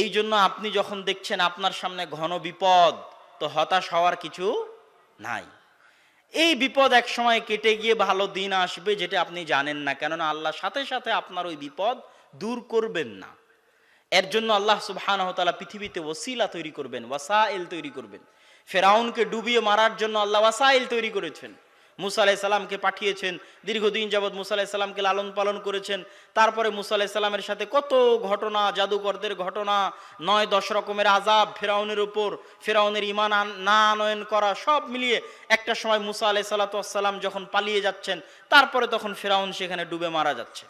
এই জন্য আপনি যখন দেখছেন আপনার সামনে ঘন বিপদ, তো হতাশ হওয়ার কিছু নাই। এই বিপদ এক সময় কেটে গিয়ে ভালো দিন আসবে যেটা আপনি জানেন না, কেননা আল্লাহ সাথে সাথে আপনার ওই বিপদ দূর করবেন না। এর জন্য আল্লাহ সুবহানাহু ওয়া তাআলা পৃথিবীতে ওসিলা তৈরি করবেন, ওয়াসাইল তৈরি করবেন। ফেরাউনকে ডুবিয়ে মারার জন্য আল্লাহ ওয়াসাইল তৈরি করেছেন। মুসা আলাইহিস সালামকে পাঠিয়েছেন, দীর্ঘদিন যাবৎ মুসা আলাইহিস সালামকে লালন পালন করেছেন। তারপরে মুসা আলাইহিস সালামের সাথে কত ঘটনা, জাদুকরদের ঘটনা, নয় দশ রকমের আজাব ফেরাউনের উপর, ফেরাউনের ইমান না আনয়ন করা সব মিলিয়ে একটা সময় মুসা আলাইহিস সালাম যখন পালিয়ে যাচ্ছেন, তারপরে তখন ফেরাউন সেখানে ডুবে মারা যাচ্ছে।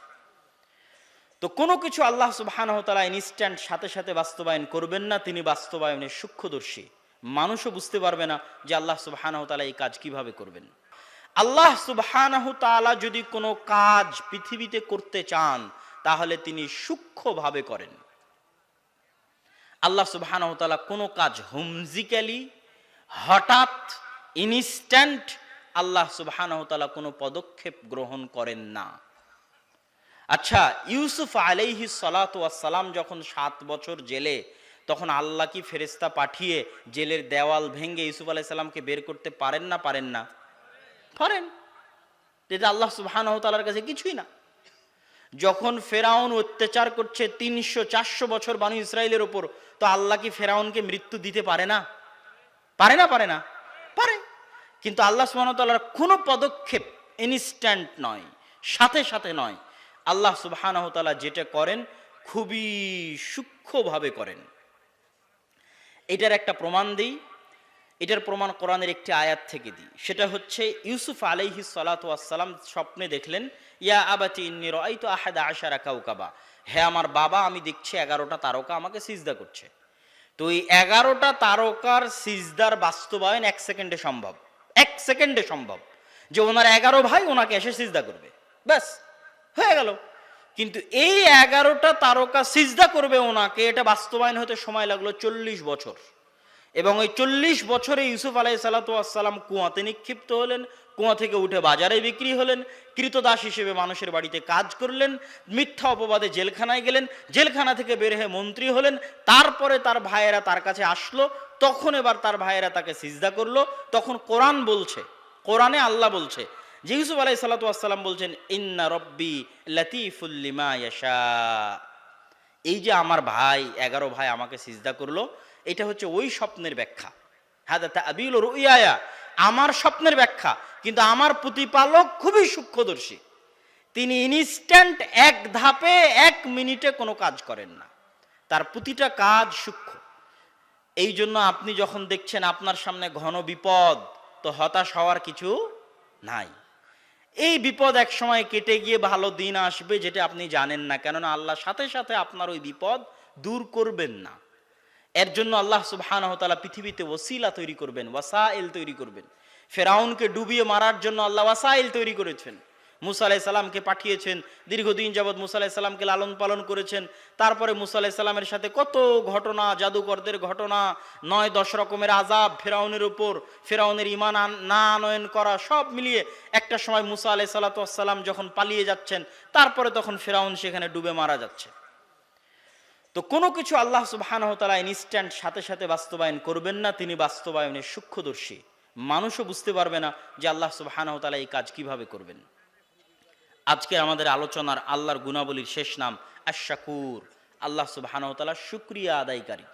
তো কোনো কিছু আল্লাহ সুবহানাহু ওয়া ইনস্ট্যান্ট সাথে সাথে বাস্তবায়ন করবেন না, তিনি বাস্তবায়নের সূক্ষ্মদর্শী। মানুষও বুঝতে পারবে না যে আল্লাহ সুবহানাহু ওয়া এই কাজ কীভাবে করবেন। আল্লাহ সুবহানাহু তাআলা যদি কোনো কাজ পৃথিবীতে করতে চান, তাহলে তিনি সূক্ষ্মভাবে করেন। আল্লাহ সুবহানাহু তাআলা কোনো কাজ হুমজিক্যালি, হঠাৎ, ইনস্ট্যান্ট আল্লাহ সুবহানাহু তাআলা কোনো পদক্ষেপ গ্রহণ করেন না। আচ্ছা ইউসুফ আলাইহি সালাম যখন সাত বছর জেলে, তখন আল্লাহ কি ফেরেস্তা পাঠিয়ে জেলের দেওয়াল ভেঙে ইউসুফ আলাইহিস সালামকে বের করতে পারেন না পারেন না? পারেন যেটা আল্লাহ সুবহানাহু তাআলার কাছে কিছুই না। যখন ফেরাউন অত্যাচার করছে তিনশো চারশো বছর বানু ইসরায়েলের ওপর, তো আল্লাহ কি ফেরাউনকে মৃত্যু দিতে পারে না? পারে না পারে না। পারে। কিন্তু আল্লাহ সুবহানাহু তাআলার কোনো পদক্ষেপ ইনস্ট্যান্ট নয়, সাথে সাথে নয়। আল্লাহ সুবহানাহু তাআলা যেটা করেন, খুবই সূক্ষ্মভাবে করেন। এটার একটা প্রমাণ দিই। এটার প্রমাণ কোরআনের একটি আয়াত থেকে দিই। সেটা হচ্ছে, ইউসুফ আলাইহি সালাম স্বপ্নে দেখলেন, ইয়া আবাতি ইন্নি রাআইতু আহাদা আশারা কাউকাবা হ্যাঁ আমার বাবা, আমি দেখছি এগারোটা তারকা আমাকে সিজদা করছে। তো এই এগারোটা তারকার সিজদার বাস্তবায়ন এক সেকেন্ডে সম্ভব। এক সেকেন্ডে সম্ভব যে ওনার এগারো ভাই ওনাকে এসে সিজদা করবে। ব্যাস, হয়ে গেল। কিন্তু এই এগারোটা তারকা সিজদা করবে ওনাকে, এটা বাস্তবায়ন হতে সময় লাগল চল্লিশ বছর। এবং ওই চল্লিশ বছরে ইউসুফ আলাই সালাতাম কুয়াতে নিক্ষিপ্ত হলেন, কুয়া থেকে উঠে বাজারে বিক্রি হলেন, কৃতদাস হিসেবে মানুষের বাড়িতে কাজ করলেন, মিথ্যা অপবাদে জেলখানায় গেলেন, জেলখানা থেকে বের হয়ে মন্ত্রী হলেন, তারপরে তার ভাইয়েরা তার কাছে আসলো, তখন এবার তার ভাইয়েরা তাকে সিজদা করল, তখন কোরআন বলছে, কোরআনে আল্লাহ বলছে, যে ইউসুফ আলাই সাল্লাম বলছেন, ইন্না রব্বি লতিফুল্লিমা ইয়াশা। এই যে আমার ভাই, এগারো ভাই আমাকে সিজদা করল এটা হচ্ছে ওই স্বপ্নের ব্যাখ্যা। হ্যাঁ আবিল রুইয়া আমার স্বপ্নের ব্যাখ্যা, কিন্তু আমার প্রতিপালক খুবই সূক্ষ্মদর্শী। তিনি ইনস্ট্যান্ট এক ধাপে এক মিনিটে কোনো কাজ করেন না। তার প্রতিটা কাজ সূক্ষ্ম। এই জন্য আপনি যখন দেখছেন আপনার সামনে ঘন বিপদ, তো হতাশ হওয়ার কিছু নাই। এই বিপদ এক সময় কেটে গিয়ে ভালো দিন আসবে যেটা আপনি জানেন না, কেননা আল্লাহ সাথে সাথে আপনার ওই বিপদ দূর করবেন না। এর জন্য আল্লাহ সুবহানাহু ওয়া তাআলা পৃথিবীতে ওসিলা তৈরি করবেন, ওয়াসাইল তৈরি করবেন। ফেরাউনকে ডুবিয়ে মারার জন্য আল্লাহ ওয়াসাইল তৈরি করেছেন। মুসা আলাইহিস সালামকে পাঠিয়েছেন, দীর্ঘদিন যাবৎ মুসা আলাইহিস সালামকে লালন পালন করেছেন। তারপরে মুসা আলাইহিস সালামের সাথে কত ঘটনা, জাদুকরদের ঘটনা, নয় দশ রকমের আজাব ফেরাউনের উপর, ফেরাউনের ইমান না আনয়ন করা সব মিলিয়ে একটা সময় মুসা আলাইহিস সালাম যখন পালিয়ে যাচ্ছেন, তারপরে তখন ফেরাউন সেখানে ডুবে মারা যাচ্ছে। তো কোনো কিছু আল্লাহ সুবহানাহু ওয়া ইনস্ট্যান্ট সাথে সাথে বাস্তবায়ন করবেন না, তিনি বাস্তবায়নের সূক্ষ্মদর্শী। মানুষও বুঝতে পারবে না যে আল্লাহ সুবহানাহু ওয়া এই কাজ কীভাবে করবেন। আজকে আমাদের আলোচনার আল্লাহর গুণাবলীর শেষ নাম আশাকুর আল্লাহ সুবহানাহু ওয়া তাআলা আদায়কারী।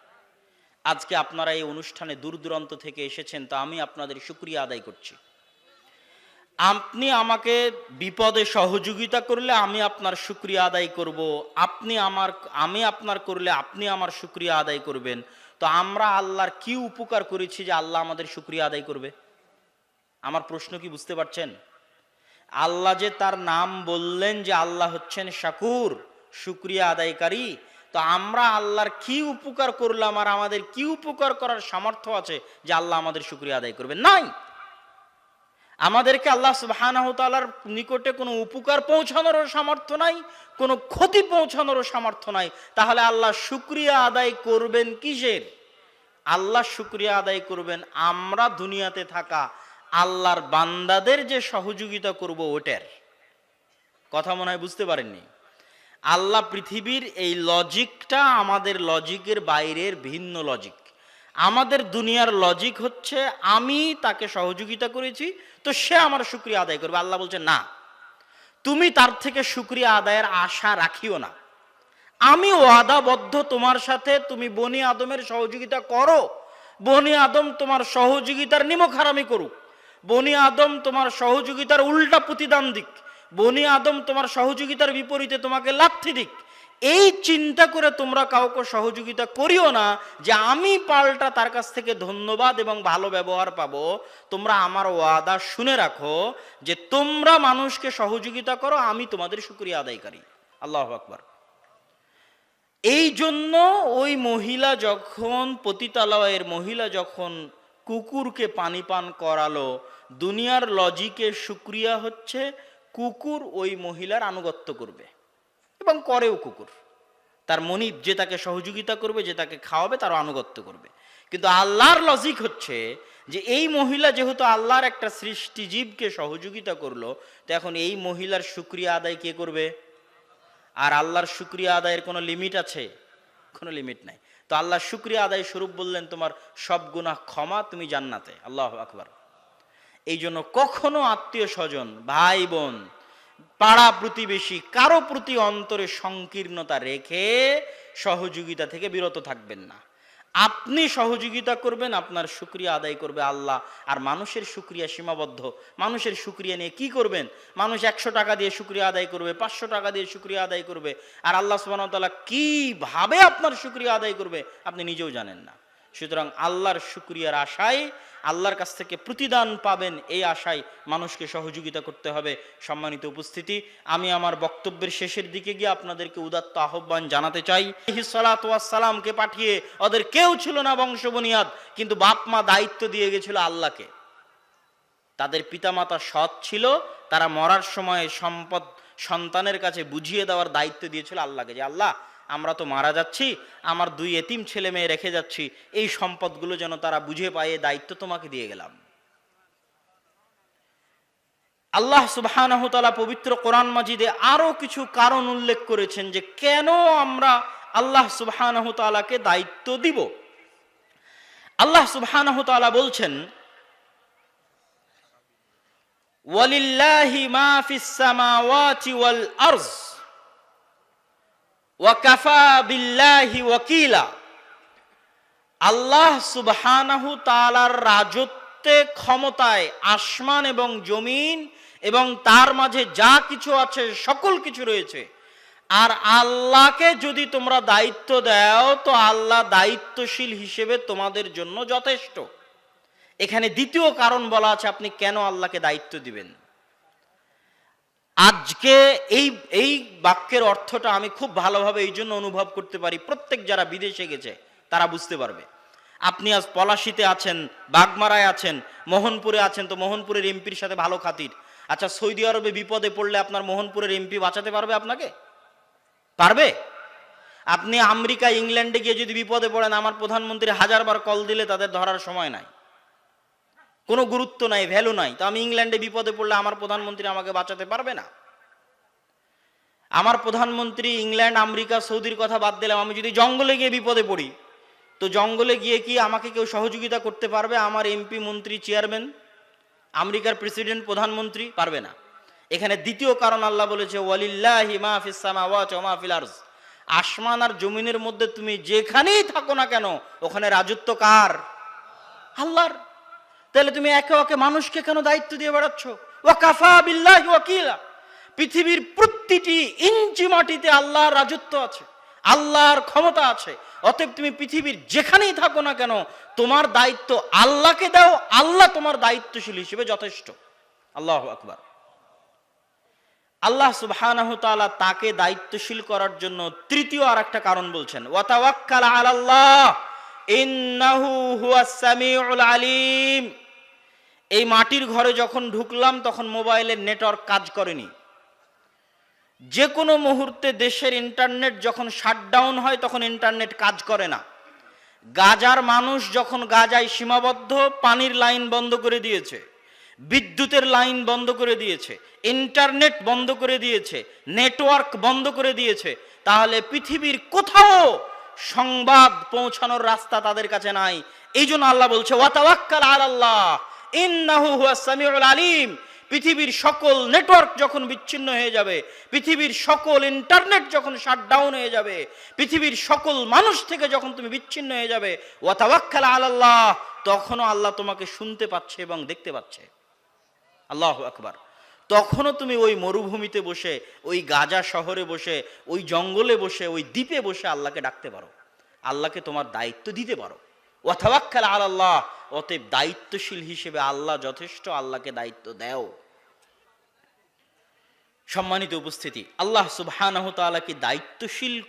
আজকে আপনারা এই অনুষ্ঠানে দূর দূরান্ত থেকে এসেছেন, তা আমি আপনাদের শুকরিয়া আদায় করছি। আপনি আমাকে বিপদে সহযোগিতা করলে আমি আপনার শুক্রিয়া আদায় করব। আপনি আমার, আমি আপনার করলে আপনি আমার শুক্রিয়া আদায় করবেন। তো আমরা আল্লাহর কি উপকার করেছি যে আল্লাহ আমাদের শুক্রিয়া আদায় করবে? আমার প্রশ্ন কি বুঝতে পারছেন? আল্লাহ যে তার নাম বললেন যে আল্লাহ হচ্ছেন শাকুর, শুক্রিয়া আদায়কারী, তো আমরা আল্লাহর কি উপকার করলাম আর আমাদের কি উপকার করার সামর্থ্য আছে যে আল্লাহ আমাদের শুক্রিয়া আদায় করবে? নাই! আমাদেরকে আল্লাহ সুবহানাহু তাআলার নিকটে কোনো উপকার পৌঁছানোরও সামর্থ্য নাই, কোনো ক্ষতি পৌঁছানোরও সামর্থ্য নাই। তাহলে আল্লাহ শুক্রিয়া আদায় করবেন কিসের? আল্লাহ শুক্রিয়া আদায় করবেন আমরা দুনিয়াতে থাকা আল্লাহর বান্দাদের যে সহযোগিতা করব ওটার। কথা মনে হয় বুঝতে পারেননি? আল্লাহ পৃথিবীর এই লজিকটা আমাদের লজিকের বাইরের ভিন্ন লজিক আমাদের দুনিয়ার লজিক হচ্ছে, আমি তাকে সহযোগিতা করেছি, তো সে আমার শুক্রিয়া আদায় করবে। আল্লাহ বলছে, না, তুমি তার থেকে শুক্রিয়া আদায়ের আশা রাখিও না। আমি ওয়াদাবদ্ধ তোমার সাথে, তুমি বনি আদমের সহযোগিতা করো। বনি আদম তোমার সহযোগিতার নিমক হারামি করুক। বনি আদম তোমার সহযোগিতার উল্টা প্রতিদান দিক। বনি আদম তোমার সহযোগিতার বিপরীতে তোমাকে লাথি দিক। এই চিন্তা করে তোমরা কাউকে সহযোগিতা করিও না যে আমি পাল্টা তার কাছ থেকে ধন্যবাদ এবং ভালো ব্যবহার পাবো। তোমরা আমার ওয়াদা শুনে রাখো যে তোমরা মানুষকে সহযোগিতা করো, আমি তোমাদের শুক্রিয়া আদায়কারী। আল্লাহ আকবার। এই জন্য ওই মহিলা যখন পতিতালয়ের মহিলা যখন কুকুরকে পানি পান করালো, দুনিয়ার লজিকে শুক্রিয়া হচ্ছে, কুকুর ওই মহিলার আনুগত্য করবে। এবং করেও কুকুর। তার মনিব যে তাকে সহযোগিতা করবে, যে তাকে খাওয়াবে তার আনুগত্য করবে। কিন্তু আল্লাহর লজিক হচ্ছে যে এই মহিলা যেহেতু আল্লাহর একটা সৃষ্টি জীবকে সহযোগিতা করল, তো এখন এই মহিলার শুক্রিয়া আদায় কে করবে? আর আল্লাহর শুক্রিয়া আদায়ের কোনো লিমিট আছে? কোনো লিমিট নাই। তো আল্লাহ শুক্রিয়া আদায় স্বরূপ বললেন, তোমার সব গুনাহ ক্ষমা, তুমি জান্নাতে। আল্লাহ আকবার। এই জন্য কখনো আত্মীয় স্বজন ভাই বোন পাড়া প্রতিবেশী, কারও প্রতি অন্তরে সংকীর্ণতা রেখে সহযোগিতা থেকে বিরত থাকবেন না। আপনি সহযোগিতা করবেন, আপনার সুক্রিয়া আদায় করবে আল্লাহ। আর মানুষের সুক্রিয়া সীমাবদ্ধ। মানুষের সুক্রিয়া নিয়ে কি করবেন? মানুষ একশো টাকা দিয়ে সুক্রিয়া আদায় করবে, পাঁচশো টাকা দিয়ে সুক্রিয়া আদায় করবে। আর আল্লাহ সুবাহতাল্লাহ কীভাবে আপনার সুক্রিয়া আদায় করবে, আপনি নিজেও জানেন না। সুতরাং আল্লাহর শুক্রিয়ার আশায় আল্লাহর কাছ থেকে প্রতিদান পাবেন এই আশায় মানুষকে সহযোগিতা করতে হবে। সম্মানিত উপস্থিতি, আমি আমার বক্তব্যের শেষের দিকে গিয়ে আপনাদেরকে উদাত্ত আহ্বান জানাতে চাই। সালামকে পাঠিয়ে ওদের কেউ ছিল না বংশ বংশবনিয়াদ, কিন্তু বাপ মা দায়িত্ব দিয়ে গেছিল আল্লাহকে। তাদের পিতামাতা সৎ ছিল, তারা মরার সময় সম্পদ সন্তানের কাছে বুঝিয়ে দেওয়ার দায়িত্ব দিয়েছিল আল্লাহকে যে, আল্লাহ আমরা তো মারা যাচ্ছি, আমার দুই এতিম ছেলে মেয়ে রেখে যাচ্ছি, এই সম্পদগুলো যেন তারা বুঝে পায় দায়িত্ব তোমাকে দিয়ে গেলাম। আল্লাহ সুবহানাহু তাআলা পবিত্র কোরআন মাজিদে আরও কিছু কারণ উল্লেখ করেছেন যে কেন আমরা আল্লাহ সুবহানাহু তাআলাকে দায়িত্ব দিব। আল্লাহ সুবহানাহু তাআলা বলছেন, ওয়ালিল্লাহি মা ফিস সামাওয়াতি ওয়াল আরজ। ওয়াকাফা বিল্লাহি ওয়াকিলা। আল্লাহ সুবহানাহু তালার রাজত্বে ক্ষমতায় আসমান এবং জমিন এবং তার মাঝে যা কিছু আছে, সকল কিছু রয়েছে। আর আল্লাহকে যদি তোমরা দায়িত্ব দাও, তো আল্লাহ দায়িত্বশীল হিসেবে তোমাদের জন্য যথেষ্ট। এখানে দ্বিতীয় কারণ বলা আছে, আপনি কেন আল্লাহকে দায়িত্ব দিবেন? আজকে এই এই বাক্যের অর্থটা আমি খুব ভালোভাবে এই জন্য অনুভব করতে পারি। প্রত্যেক যারা বিদেশে গেছে, তারা বুঝতে পারবে। আপনি আজ পলাশিতে আছেন, বাগমারায় আছেন, মোহনপুরে আছেন, তো মোহনপুরের এমপির সাথে ভালো খাতির। আচ্ছা সৌদি আরবে বিপদে পড়লে আপনার মোহনপুরের এমপি বাঁচাতে পারবে আপনাকে? পারবে? আপনি আমেরিকা ইংল্যান্ডে গিয়ে যদি বিপদে পড়েন, আমার প্রধানমন্ত্রী হাজারবার কল দিলে তাদের ধরার সময় নাই। কোনো গুরুত্ব নাই ভ্যালু নাই। তো আমি ইংল্যান্ডে বিপদে পড়লে আমার প্রধানমন্ত্রী আমাকে বাঁচাতে পারবে না? আমার প্রধানমন্ত্রী ইংল্যান্ড, আমেরিকা, সৌদির কথা বাদ দিলাম। আমি যদি জঙ্গলে গিয়ে বিপদে পড়ি, তো জঙ্গলে গিয়ে কি আমাকে কেউ সহযোগিতা করতে পারবে? আমার এমপি মন্ত্রী চেয়ারম্যান আমেরিকার প্রেসিডেন্ট প্রধানমন্ত্রী পারবে না। এখানে দ্বিতীয় কারণ আল্লাহ বলেছে আসমান আর জমিনের মধ্যে তুমি যেখানেই থাকো না কেন, ওখানে রাজত্ব কার? আল্লাহর। তাহলে তুমি একে একে মানুষকে কেন দায়িত্ব দিয়ে বেড়াচ্ছ? ওয়াকাফা বিল্লাহি ওয়াকিলা। পৃথিবীর প্রতিটি ইঞ্চি মাটিতে আল্লাহর রাজত্ব আছে, আল্লাহর ক্ষমতা আছে। অতএব তুমি পৃথিবীর যেখানেই থাকো না কেন, তোমার দায়িত্ব আল্লাহকে দাও, আল্লাহ তোমার দায়িত্বশীল হিসেবে যথেষ্ট। আল্লাহ আকবার। আল্লাহ সুবহানাহু তাআলা তাকে দায়িত্বশীল করার জন্য তৃতীয় আর একটা কারণ বলছেন ওয়াতাওয়াক্কাল আলাল্লাহ, ইন্নাহু হুয়াস সামিউল আলিম। এই মাটির ঘরে যখন ঢুকলাম, তখন মোবাইলের নেটওয়ার্ক কাজ করেনি। যে কোনো মুহূর্তে দেশের ইন্টারনেট যখন শাটডাউন হয়, তখন ইন্টারনেট কাজ করে না। গাজার মানুষ যখন গাজায় সীমাবদ্ধ, পানির লাইন বন্ধ করে দিয়েছে, বিদ্যুতের লাইন বন্ধ করে দিয়েছে, ইন্টারনেট বন্ধ করে দিয়েছে, নেটওয়ার্ক বন্ধ করে দিয়েছে, তাহলে পৃথিবীর কোথাও সংবাদ পৌঁছানোর রাস্তা তাদের কাছে নাই। এই জন্য আল্লাহ বলছে ওয়াতাওয়াক্কাল আলাল্লাহ। আলিম। পৃথিবীর সকল নেটওয়ার্ক যখন বিচ্ছিন্ন হয়ে যাবে, পৃথিবীর সকল ইন্টারনেট যখন শাটডাউন হয়ে যাবে, পৃথিবীর সকল মানুষ থেকে যখন তুমি বিচ্ছিন্ন হয়ে যাবে ওয়াতাওয়াক্কাল আলাল্লাহ, তখনও আল্লাহ তোমাকে শুনতে পাচ্ছে এবং দেখতে পাচ্ছে। আল্লাহ আকবার। তখনও তুমি ওই মরুভূমিতে বসে, ওই গাজা শহরে বসে, ওই জঙ্গলে বসে, ওই দ্বীপে বসে আল্লাহকে ডাকতে পারো। আল্লাহকে তোমার দায়িত্ব দিতে পারো। ওয়াথাওয়াক্কাল আল্লাহ অতএব দায়িত্বশীল হিসেবে আল্লাহ যথেষ্ট, আল্লাহকে দায়িত্ব দেও। সম্মানিত উপস্থিতি, আল্লাহ তাআলা কি দায়িত্বশীল,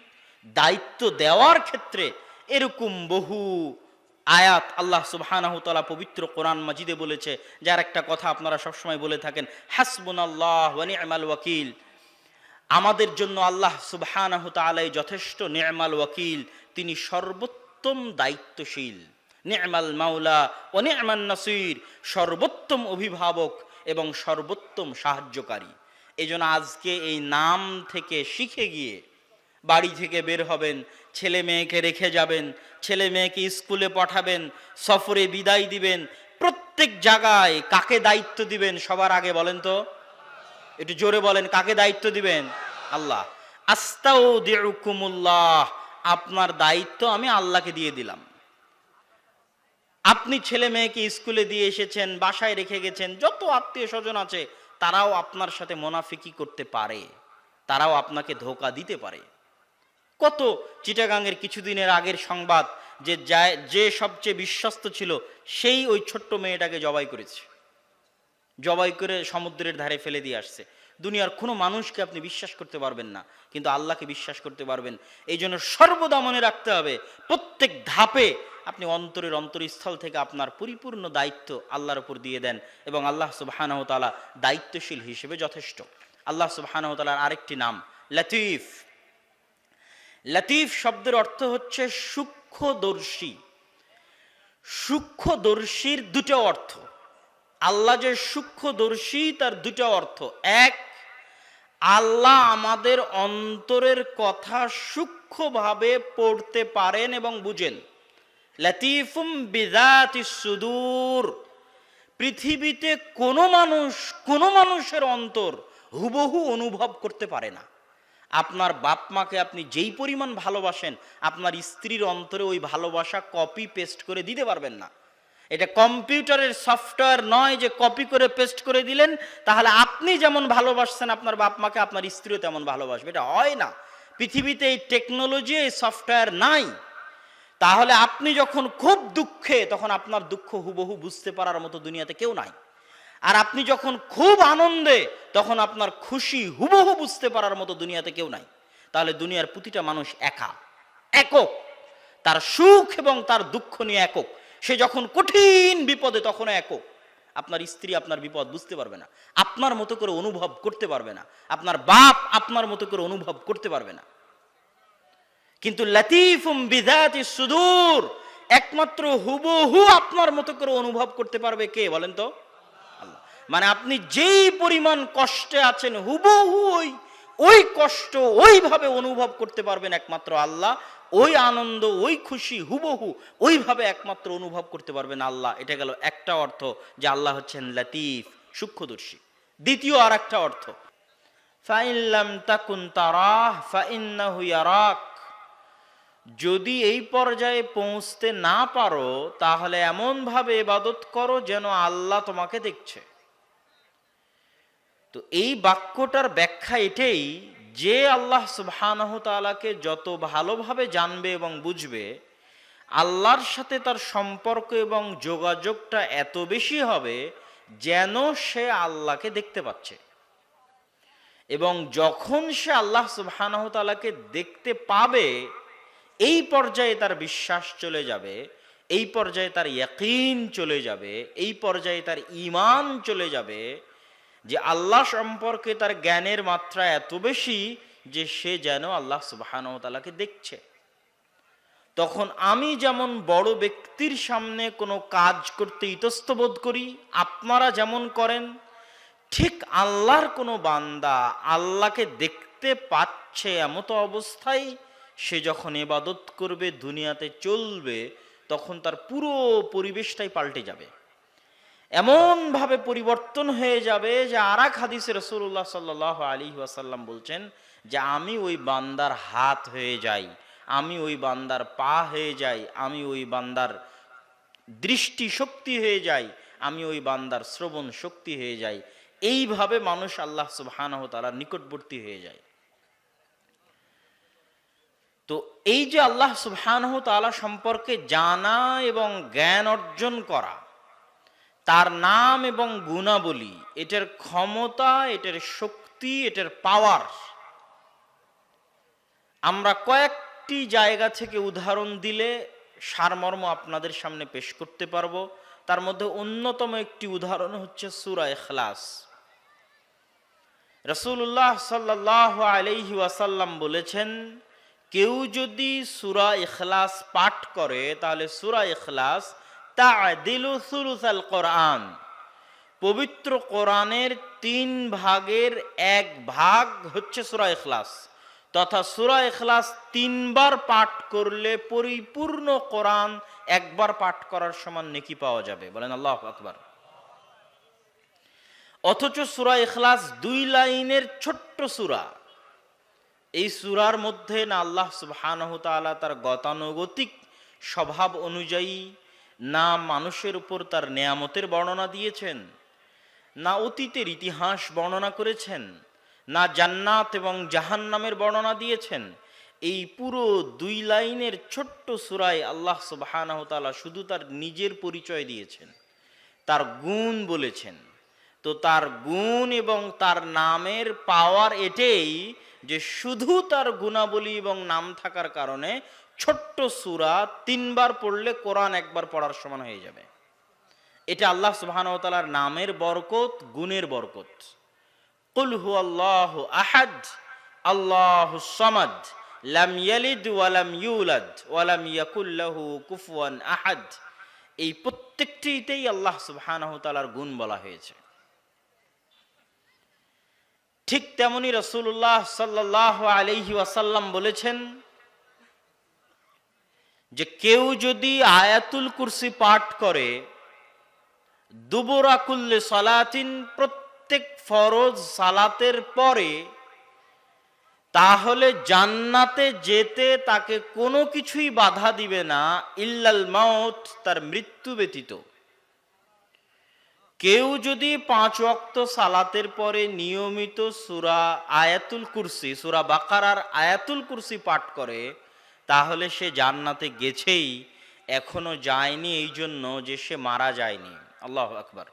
দায়িত্ব দেওয়ার ক্ষেত্রে এরকম বহু আয়াত আল্লাহ তাআলা পবিত্র কোরআন মাজিদে বলেছে, যার একটা কথা আপনারা সবসময় বলে থাকেন, হাসবুনাল্লাহ ওয়া ওয়াকিল। আমাদের জন্য আল্লাহ তাআলাই যথেষ্ট নি'মাল ওয়াকিল। তিনি সর্বোত্তম দায়িত্বশীল। নেমাল মাওলা ও নি'মান নাসির, সর্বোত্তম অভিভাবক এবং সর্বোত্তম সাহায্যকারী। এজন্য আজকে এই নাম থেকে শিখে গিয়ে বাড়ি থেকে বের হবেন, ছেলে মেয়েকে রেখে যাবেন, ছেলে মেয়েকে স্কুলে পাঠাবেন, সফরে বিদায় দিবেন, প্রত্যেক জায়গায় কাকে দায়িত্ব দিবেন সবার আগে বলেন তো? একটু জোরে বলেন, কাকে দায়িত্ব দিবেন? আল্লাহ। আস্তাও দিউকুমুল্লাহ আপনার দায়িত্ব আমি আল্লাহকে দিয়ে দিলাম। আপনি ছেলে মেয়েকে স্কুলে দিয়ে এসেছেন, বাসায় রেখে গেছেন, যত আত্মীয় স্বজন আছে, তারাও আপনার সাথে মোনাফিকি করতে পারে। তারাও আপনাকে ধোকা দিতে পারে। কত চিটাগাংয়ের কিছুদিনের আগের সংবাদ যে যে সবচেয়ে বিশ্বস্ত ছিল, সেই ওই ছোট্ট মেয়েটাকে জবাই করেছে। জবাই করে সমুদ্রের ধারে ফেলে দিয়ে আসছে। দুনিয়ার কোনো মানুষকে আপনি বিশ্বাস করতে পারবেন না, কিন্তু আল্লাহকে বিশ্বাস করতে পারবেন। এই জন্য সর্বদা মনে রাখতে হবে, প্রত্যেক ধাপে আপনি অন্তরের অন্তরস্থল থেকে আপনার পরিপূর্ণ দায়িত্ব আল্লাহর উপর দিয়ে দেন এবং আল্লাহ সুবাহানহ তালা দায়িত্বশীল হিসেবে যথেষ্ট। আল্লাহ সুবাহানহ তালার আরেকটি নাম, লতিফ। লতিফ শব্দের অর্থ হচ্ছে সূক্ষ্মদর্শী। সূক্ষ্মদর্শীর দুটো অর্থ। আল্লাহ যে সূক্ষ্মদর্শী, তার দুটো অর্থ। এক আল্লাহ আমাদের অন্তরের কথা সূক্ষ্মভাবে পড়তে পারেন এবং বুঝেন। লতিফুম বিদাতি সুদূর। পৃথিবীতে কোনো মানুষ, কোনো মানুষের অন্তর হুবহু অনুভব করতে পারে না। আপনার বাপ মাকে আপনি যেই পরিমাণ ভালোবাসেন, আপনার স্ত্রীর অন্তরে ওই ভালোবাসা কপি পেস্ট করে দিতে পারবেন না। এটা কম্পিউটারের সফটওয়্যার নয় যে কপি করে পেস্ট করে দিলেন, তাহলে আপনি যেমন ভালোবাসছেন আপনার বাপ মাকে, আপনার স্ত্রীও তেমন ভালোবাসবে। এটা হয় না। পৃথিবীতে এই টেকনোলজি, এই সফটওয়্যার নাই। তাহলে আপনি যখন খুব দুঃখে, তখন আপনার দুঃখ হুবহু বুঝতে পারার মতো দুনিয়াতে কেউ নাই। আর আপনি যখন খুব আনন্দে, তখন আপনার খুশি হুবহু বুঝতে পারার মতো দুনিয়াতে কেউ নাই। তাহলে দুনিয়ার প্রতিটা মানুষ একা। একক। তার সুখ এবং তার দুঃখ নিয়ে একক। সে যখন কঠিন বিপদে তখনও একক আপনার স্ত্রী আপনার বিপদ বুঝতে পারবে না। আপনার মতো করে অনুভব করতে পারবে না। আপনার বাপ আপনার মতো করে অনুভব করতে পারবে না। কিন্তু লতিফুম বিধাতি সুদূর, একমাত্র হুবহু আপনার মতো করে অনুভব করতে পারবে কে বলেন তো? আল্লাহ। মানে আপনি যেই পরিমাণ কষ্টে আছেন, হুবহু ওই ওই কষ্ট ওইভাবে অনুভব করতে পারবেন একমাত্র আল্লাহ। ওই আনন্দ, ওই খুশি, হুবহু, ওইভাবে একমাত্র অনুভব করতে পারবেন আল্লাহ। এটা গেল একটা অর্থ যে আল্লাহ হচ্ছেন লতিফ, সূক্ষ্মদর্শী। দ্বিতীয় আর একটা অর্থ যদি এই পর্যায়ে পৌঁছতে না পারো, তাহলে এমনভাবে এবাদত করো যেন আল্লাহ তোমাকে দেখছে। তো এই বাক্যটার ব্যাখ্যা এটাই যে আল্লাহ সুবহানাহু তাআলাকে যত ভালোভাবে জানবে এবং বুঝবে, আল্লাহর সাথে তার সম্পর্ক এবং যোগাযোগটা এত বেশি হবে যেন সে আল্লাহকে দেখতে পাচ্ছে। এবং যখন সে আল্লাহ সুবহানাহু তাআলাকে দেখতে পাবে, এই পর্যায়ে তার বিশ্বাস চলে যাবে, এই পর্যায়ে তার ইয়াকিন চলে যাবে, এই পর্যায়ে তার ইমান চলে যাবে যে আল্লাহ সম্পর্কে তার জ্ঞানের মাত্রা এত বেশি যে সে যেন আল্লাহ সুবাহানতালাকে দেখছে। তখন আমি যেমন বড় ব্যক্তির সামনে কোনো কাজ করতে ইতস্তবোধ করি, আপনারা যেমন করেন, ঠিক আল্লাহর কোনো বান্দা আল্লাহকে দেখতে পাচ্ছে এমতো অবস্থায় সে যখন এবাদত করবে, দুনিয়াতে চলবে, তখন তার পুরো পরিবেশটাই পাল্টে যাবে। এমনভাবে পরিবর্তন হয়ে যাবে যে আর এক হাদিসে রসুল্লাহ সাল্লাহ আলী ওয়াসাল্লাম বলছেন যে আমি ওই বান্দার হাত হয়ে যাই, আমি ওই বান্দার পা হয়ে যাই, আমি ওই বান্দার দৃষ্টি শক্তি হয়ে যাই, আমি ওই বান্দার শ্রবণ শক্তি হয়ে যাই। এইভাবে মানুষ আল্লাহ সুবহানাহু তাআলার নিকটবর্তী হয়ে যায়। তো এই যে আল্লাহ সুবহানাহু সম্পর্কে জানা এবং জ্ঞান অর্জন করা তার নাম এবং গুণাবলী, এটার ক্ষমতা, এটার শক্তি, এটার পাওয়ার আমরা কয়েকটি জায়গা থেকে উদাহরণ দিলে সারমর্ম আপনাদের সামনে পেশ করতে পারব। তার মধ্যে অন্যতম একটি উদাহরণ হচ্ছে সুরা এখলাস রসুল্লাহ সাল্লাহ আলাইহি ওয়াসাল্লাম বলেছেন, কেউ যদি সুরা এখলাস পাঠ করে, তাহলে সুরা ইখলাস তা কোরআন। পবিত্র কোরআনের তিন ভাগের এক ভাগ হচ্ছে সুরা ইখলাস। তথা সুরা ইখলাস তিনবার পাঠ করলে পরিপূর্ণ কোরআন একবার পাঠ করার সমান নেকি পাওয়া যাবে। বলেন আল্লাহ আকবার। অথচ সুরা ইখলাস দুই লাইনের ছোট্ট সুরা। এই সুরার মধ্যে না আল্লাহ তাআলা তার গতানুগতিক স্বভাব অনুযায়ী না মানুষের উপর তার নেয়ামতের বর্ণনা দিয়েছেন, না অতীতের ইতিহাস বর্ণনা করেছেন, না জান্নাত এবং জাহান্নামের বর্ণনা দিয়েছেন, এই পুরো দুই লাইনের ছোট্ট সুরায় আল্লাহ সুবহানাহু তাআলা শুধু তার নিজের পরিচয় দিয়েছেন, তার গুণ বলেছেন। তো তার গুণ এবং তার নামের পাওয়ার এটাই যে শুধু তার গুণাবলী এবং নাম থাকার কারণে ছোট্ট সুরা তিনবার পড়লে কোরআন একবার পড়ার সমান হয়ে যাবে। এটা আল্লাহ সুবাহানতালার নামের বরকত, গুণের বরকত। কুল হু আল্লাহ আহাদ, আল্লাহ সমাদ, লাম ইয়ালিদ ওয়ালাম ইউলাদ ওয়ালাম ইয়াকুল্লাহু কুফুয়ান আহাদ। এই প্রত্যেকটিতেই আল্লাহ সুবহানাহু তাআলার গুণ বলা হয়েছে। ঠিক তেমনি রসুল্লাহ সাল্লাহ আলহি ওয়াসাল্লাম বলেছেন যে কেউ যদি আয়াতুল কুরসি পাঠ করে দুবরাকুল্লে সালাতিন প্রত্যেক ফরজ সালাতের পরে, তাহলে জান্নাতে যেতে তাকে কোনো কিছুই বাধা দিবে না, ইল্লাল মাউত তার মৃত্যু ব্যতীত। কেউ যদি পাঁচ ওয়াক্ত সালাতের পরে নিয়মিত সুরা আয়াতুল কুরসি, সুরা বাকারার আয়াতুল কুরসি পাঠ করে তাহলে সে জান্নাতে গেছেই, এখনও যায়নি এই জন্য যে সে মারা যায়নি। আল্লাহ আকবার।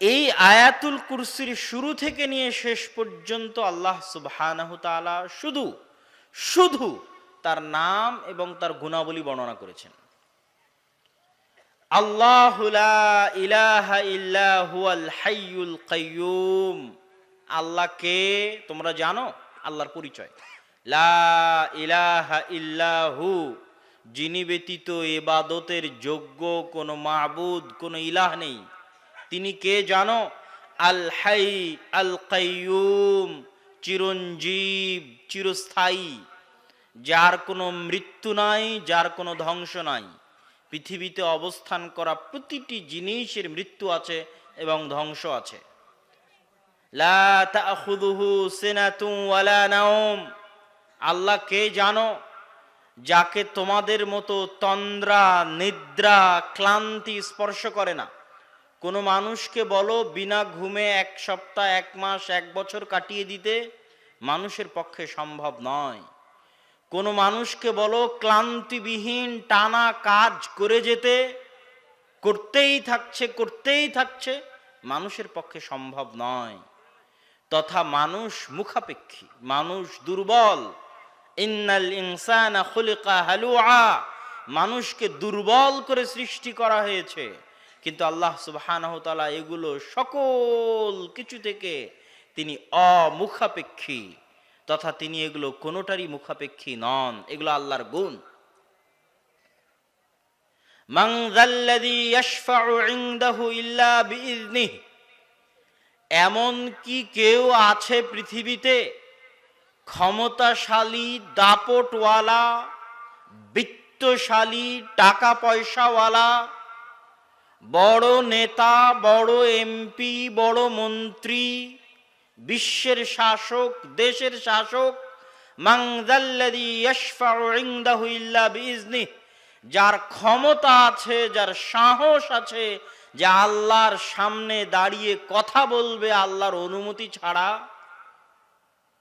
এই আয়াতুল কুরসির শুরু থেকে নিয়ে শেষ পর্যন্ত আল্লাহ তাআলা শুধু শুধু তার নাম এবং তার গুণাবলী বর্ণনা করেছেন। আল্লাহ ইলাহা ইল্লা হাইয়ুল কাইয়ুম। আল্লাহ কে তোমরা জানো, আল্লাহর পরিচয়। লা ইলাহা ইল্লাহু, যিনি ব্যতীত এবাদতের যোগ্য কোনো মাবুদ, কোনো ইলাহ নেই। তিনি কে জানো? আল হাই আল কাইয়ুম, চিরঞ্জীব, চিরস্থায়ী, যার কোনো মৃত্যু নাই, যার কোনো ধ্বংস নাই। পৃথিবীতে অবস্থান করা প্রতিটি জিনিসের মৃত্যু আছে এবং ধ্বংস আছে। লা তাখুদুহু সিনাতুন ওয়ালা নাওম আল্লাহ কে জানো? যাকে তোমাদের মতো তন্দ্রা, নিদ্রা, ক্লান্তি স্পর্শ করে না। কোনো মানুষকে বলো, বিনা ঘুমে এক সপ্তাহ, এক মাস, এক বছর কাটিয়ে দিতে মানুষের পক্ষে সম্ভব নয়। কোনো মানুষকে বলো, ক্লান্তিবিহীন টানা কাজ করে যেতে, করতেই থাকছে করতেই থাকছে, মানুষের পক্ষে সম্ভব নয়। তথা মানুষ মুখাপেক্ষী, মানুষ দুর্বল ইন্নাল ইনসানা খুলিকা হালুআ মানুষকে দুর্বল করে সৃষ্টি করা হয়েছে। কিন্তু আল্লাহ সুবহানাহু তাআলা এগুলো সকল কিছু থেকে তিনি অমুখাপেক্ষী, তথা তিনি এগুলো কোনোটারই মুখাপেক্ষী নন, এগুলো আল্লাহর গুণ। মান এমন কি কেউ আছে পৃথিবীতে ক্ষমতাশালী, দাপটওয়ালা, বিত্তশালী টাকা পয়সাওয়ালা বড় নেতা, বড় এমপি, বড় মন্ত্রী, বিশ্বের শাসক, দেশের শাসক যার ক্ষমতা আছে, যার সাহস আছে, যে আল্লাহর সামনে দাঁড়িয়ে কথা বলবে, আল্লাহর অনুমতি ছাড়া।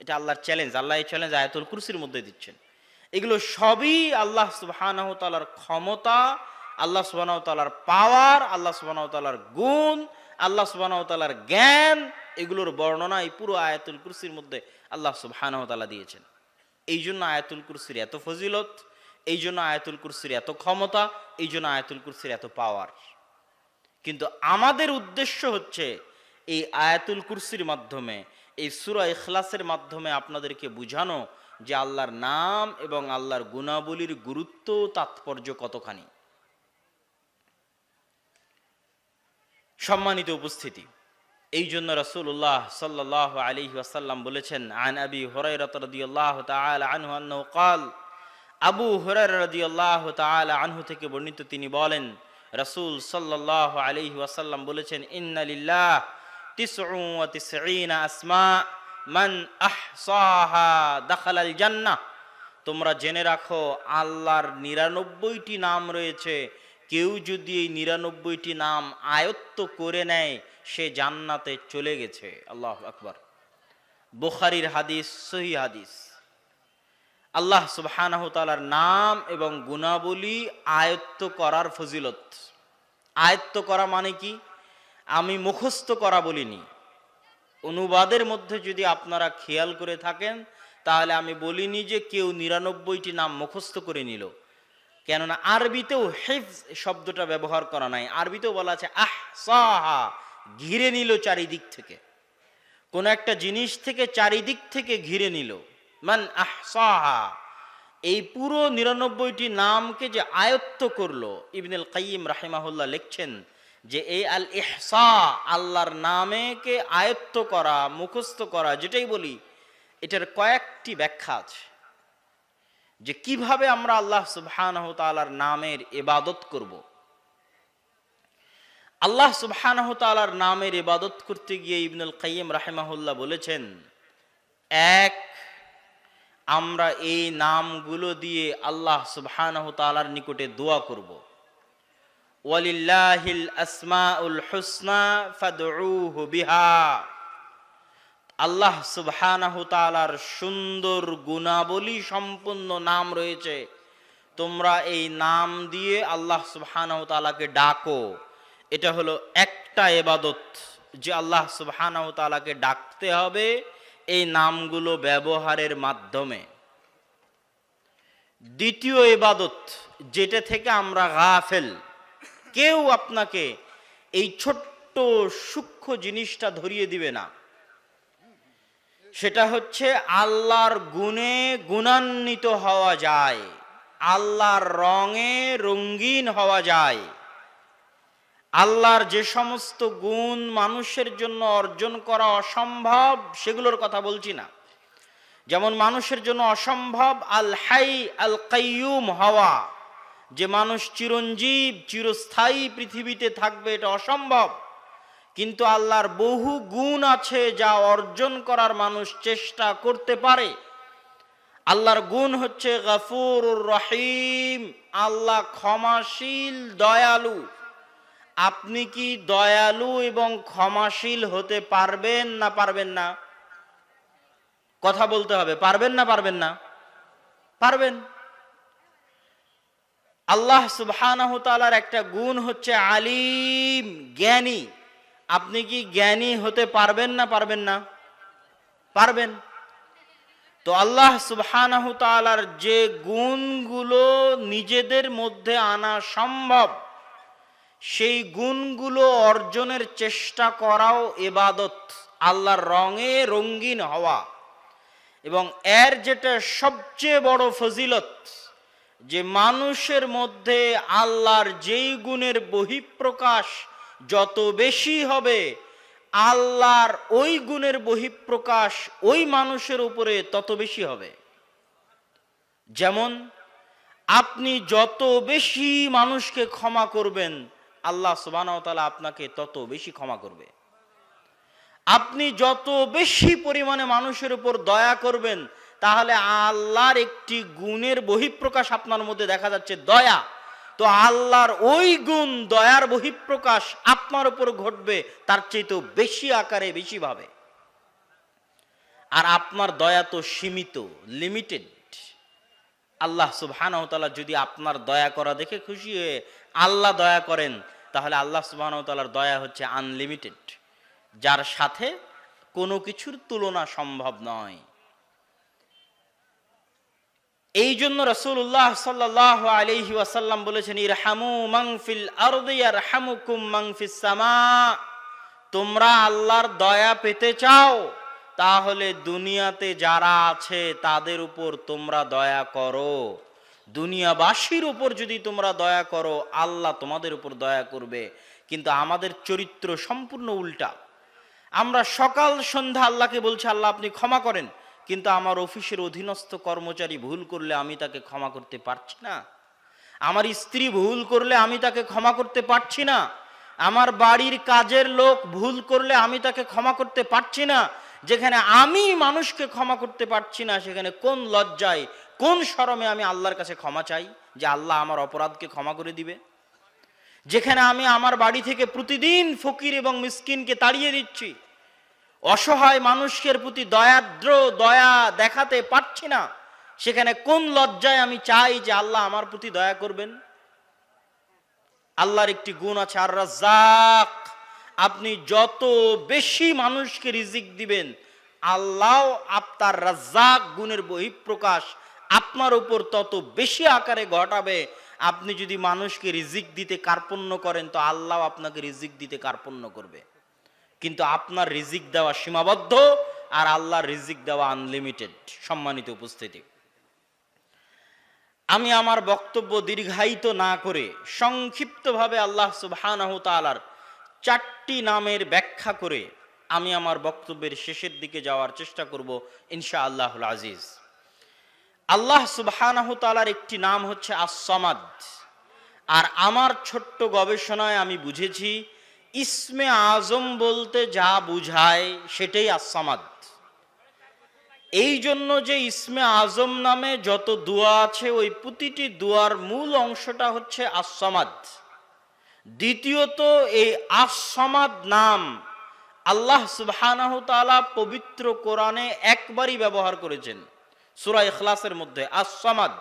এটা আল্লাহর চ্যালেঞ্জ আল্লাহ এই চ্যালেঞ্জ আয়াতুল কুরসির মধ্যে দিচ্ছেন। এগুলো সবই আল্লাহ সুবহানাহু ক্ষমতা, আল্লাহ তাআলার পাওয়ার আল্লাহ তাআলার গুণ, আল্লাহ তাআলার জ্ঞান, এগুলোর বর্ণনা এই পুরো আয়াতুল কুরসির মধ্যে আল্লাহ সুবহানাহু তাআলা দিয়েছেন। এই জন্য আয়াতুল কুরসির এত ফজিলত এই জন্য আয়াতুল কুরসির এত ক্ষমতা এই জন্য আয়াতুল কুরসির এত পাওয়ার কিন্তু আমাদের উদ্দেশ্য হচ্ছে এই আয়াতুল কুরসির মাধ্যমে এই সুরা ইখলাসের মাধ্যমে আপনাদেরকে বুঝানো যে আল্লাহর নাম এবং আল্লাহর গুণাবলীর গুরুত্ব তাৎপর্য কতখানি। সম্মানিত উপস্থিতি, এই জন্য রসুল্লাহ সাল্লাহ আলী আসাল্লাম বলেছেন, আন আবি হরাই রতরদিয়াল্লাহ আনহু আন্নু কাল। আবু হরাই রদিয়াল্লাহ তাল আনহু থেকে বর্ণিত তিনি বলেন, রসুল সাল্লাহ আলী আসাল্লাম বলেছেন ইন্নালিল্লাহ মান তোমরা জেনে রাখো, আল্লাহর নিরানব্বইটি নাম রয়েছে। কেউ যদি এই নিরানব্বইটি নাম আয়ত্ত করে নেয়, সে জান্নাতে চলে গেছে। আল্লাহ আকবার। বুখারির হাদিস সহি হাদিস। আল্লাহ সুবহানাহ নাম এবং গুণাবলী আয়ত্ত করার ফজিলত। আয়ত্ত করা মানে কি? আমি মুখস্থ করা বলিনি। অনুবাদের মধ্যে যদি আপনারা খেয়াল করে থাকেন, তাহলে আমি বলিনি যে কেউ নিরানব্বইটি নাম মুখস্থ করে নিল। কেননা আরবিতেও হেফজ শব্দটা ব্যবহার করা নাই। আরবিতেও বলা আছে, আহ, সাহা ঘিরে নিল চারিদিক থেকে। কোন একটা জিনিস থেকে চারিদিক থেকে ঘিরে নিল। মান আহসাহা এই পুরো নিরানব্বইটি নামকে যে আয়ত্ত করল, ইবনুল কাইম রাহিমাহুল্লাহ লিখছেন যে এই আল ইহসা আল্লাহর নামেকে আয়ত্ত করা, মুখস্থ করা, যেটাই বলি, এটার কয়েকটি ব্যাখ্যা আছে। যে কীভাবে আমরা আল্লাহ সুবহানাহু তাআলার নামের ইবাদত করব। আল্লাহ সুবহানাহু তাআলার নামের ইবাদত করতে গিয়ে ইবনুল কাইম রাহিমাহুল্লাহ বলেছেন, এক, আমরা এই নামগুলো দিয়ে আল্লাহ সুবহানাহু তাআলার নিকটে দোয়া করব। ওয়ালিল্লাহিল আসমাউল হুসনা ফাদউহু বিহা। আল্লাহ সুবহানাহু তাআলার সুন্দর গুণাবলী সম্পন্ন নাম রয়েছে। তোমরা এই নাম দিয়ে আল্লাহ সুবহানাহু তাআলাকে ডাকো। এটা হলো একটা এবাদত যে আল্লাহ সুবহানাহু তাআলাকে ডাকতে হবে এই নামগুলো ব্যবহারের মাধ্যমে। দ্বিতীয় এবাদত যেটা থেকে আমরা গাফেল কেউ আপনাকে এই ছোট্ট সূক্ষ্ম জিনিসটা ধরিয়ে দিবে না। সেটা হচ্ছে আল্লাহর গুণে গুণান্বিত হওয়া যায়, আল্লাহর রঙে রঙ্গিন হওয়া যায়। আল্লাহর যে সমস্ত গুণ মানুষের জন্য অর্জন করা অসম্ভব, সেগুলোর কথা বলছি না। যেমন মানুষের জন্য অসম্ভব আল হাই আল কাইয়ুম হওয়া যে মানুষ চিরঞ্জীব, চিরস্থায়ী পৃথিবীতে থাকবে, এটা অসম্ভব। কিন্তু আল্লাহর বহু গুণ আছে যা অর্জন করার মানুষ চেষ্টা করতে পারে। আল্লাহর গুণ হচ্ছে গফুর রহিম, আল্লাহ ক্ষমাশীল, দয়ালু। আপনি কি দয়ালু এবং ক্ষমাশীল হতে পারবেন না পারবেন না? কথা বলতে হবে, পারবেন না পারবেন না? পারবেন। আল্লাহ সুবহানাহু তাআলার একটা গুণ হচ্ছে আলিম, জ্ঞানী। আপনি কি জ্ঞানী হতে পারবেন না পারবেন না? পারবেন। তো আল্লাহ সুবহানাহু তাআলার যে গুণগুলো নিজেদের মধ্যে আনা সম্ভব, সেই গুণগুলো অর্জনের চেষ্টা করাও এবাদত, আল্লাহর রঙে রঙ্গিন হওয়া। এবং এর যেটা সবচেয়ে বড় ফজিলত যে মানুষের মধ্যে আল্লাহর যেই গুণের বহিঃপ্রকাশ যত বেশি হবে, আল্লাহর ওই গুণের বহিঃপ্রকাশ ওই মানুষের উপরে তত বেশি হবে। যেমন, আপনি যত বেশি মানুষকে ক্ষমা করবেন, আল্লাহ সুবাহতালা আপনাকে তত বেশি ক্ষমা করবে। আপনি যত বেশি পরিমাণে মানুষের উপর দয়া করবেন তাহলে আল্লাহর একটি গুণের বহিঃপ্রকাশ আপনার মধ্যে দেখা যাচ্ছে, দয়া। তো আল্লাহর ওই গুণ, দয়ার বহিঃপ্রকাশ আপনার উপর ঘটবে, তার চেয়ে তো বেশি আকারে, বেশি ভাবে। আর আপনার দয়া তো সীমিত লিমিটেড আল্লাহ সুবহানাহু যদি আপনার দয়া করা দেখে খুশি হয়ে আল্লাহ দয়া করেন, তাহলে আল্লাহ সুবহানাহু তাআলার দয়া হচ্ছে আনলিমিটেড যার সাথে কোনো কিছুর তুলনা সম্ভব নয়। এই জন্য রসুল্লাহ সাল্লাহ আলহি ওয়াসাল্লাম বলেছেন, ইরহামু মাংফিল আরদিয়ার হামুকুম মাংফিস সামা। তোমরা আল্লাহর দয়া পেতে চাও, তাহলে দুনিয়াতে যারা আছে তাদের উপর তোমরা দয়া করো। দুনিয়াবাসীর উপর যদি তোমরা দয়া করো, আল্লাহ তোমাদের উপর দয়া করবে। কিন্তু আমাদের চরিত্র সম্পূর্ণ উল্টা। আমরা সকাল সন্ধ্যা আল্লাহকে বলছি, আল্লাহ, আপনি ক্ষমা করেন। কিন্তু আমার অফিসের অধীনস্থ কর্মচারী ভুল করলে আমি তাকে ক্ষমা করতে পারছি না। আমার স্ত্রী ভুল করলে আমি তাকে ক্ষমা করতে পারছি না। আমার বাড়ির কাজের লোক ভুল করলে আমি তাকে ক্ষমা করতে পারছি না। যেখানে আমি মানুষকে ক্ষমা করতে পারছি না, সেখানে কোন লজ্জায়, কোন শরমে আমি আল্লাহর কাছে ক্ষমা চাই যে আল্লাহ আমার অপরাধকে ক্ষমা করে দিবে? যেখানে আমি আমার বাড়ি থেকে প্রতিদিন ফকির এবং মিসকিনকে তাড়িয়ে দিচ্ছি। অসহায় মানুষের প্রতি দয়াদ্র দয়া দেখাতে পারছি না। সেখানে কোন লজ্জায় আমি চাই যে আল্লাহ আমার প্রতি দয়া করবেন? আল্লাহর একটি গুণ আছে আর রাজ্জাক আপনি যত বেশি মানুষকে রিজিক দিবেন আল্লাহ আপনার রাজ্জাক গুণের বহিঃপ্রকাশ আপনার উপর তত বেশি আকারে ঘটাবে। আপনি যদি মানুষকে রিজিক দিতে কার্পণ্য করেন, তো আল্লাহ আপনাকে রিজিক দিতে কার্পণ্য করবে। কিন্তু আপনার রিজিক দেওয়া সীমাবদ্ধ আর আল্লাহর রিজিক দেওয়া আনলিমিটেড সম্মানিত উপস্থিতি। আমি আমার বক্তব্য দীর্ঘায়িত না করে সংক্ষিপ্তভাবে আল্লাহ তাআলার চারটি নামের ব্যাখ্যা করে আমি আমার বক্তব্যের শেষের দিকে যাওয়ার চেষ্টা করব ইনশা আল্লাহুল আজিজ। আল্লাহ তাআলার একটি নাম হচ্ছে আসমাদ আর আমার ছোট্ট গবেষণায় আমি বুঝেছি ইসমে আজম বলতে যা বুঝায় সেটাই আসামাদ এই জন্য যে ইসমে আজম নামে যত দোয়া আছে, ওই প্রতিটি দোয়ার মূল অংশটা হচ্ছে আসামাদ দ্বিতীয়ত, এই আসামাদ নাম আল্লাহ তাআলা পবিত্র কোরআনে একবারই ব্যবহার করেছেন। সূরা ইখলাসের মধ্যে আসামাদ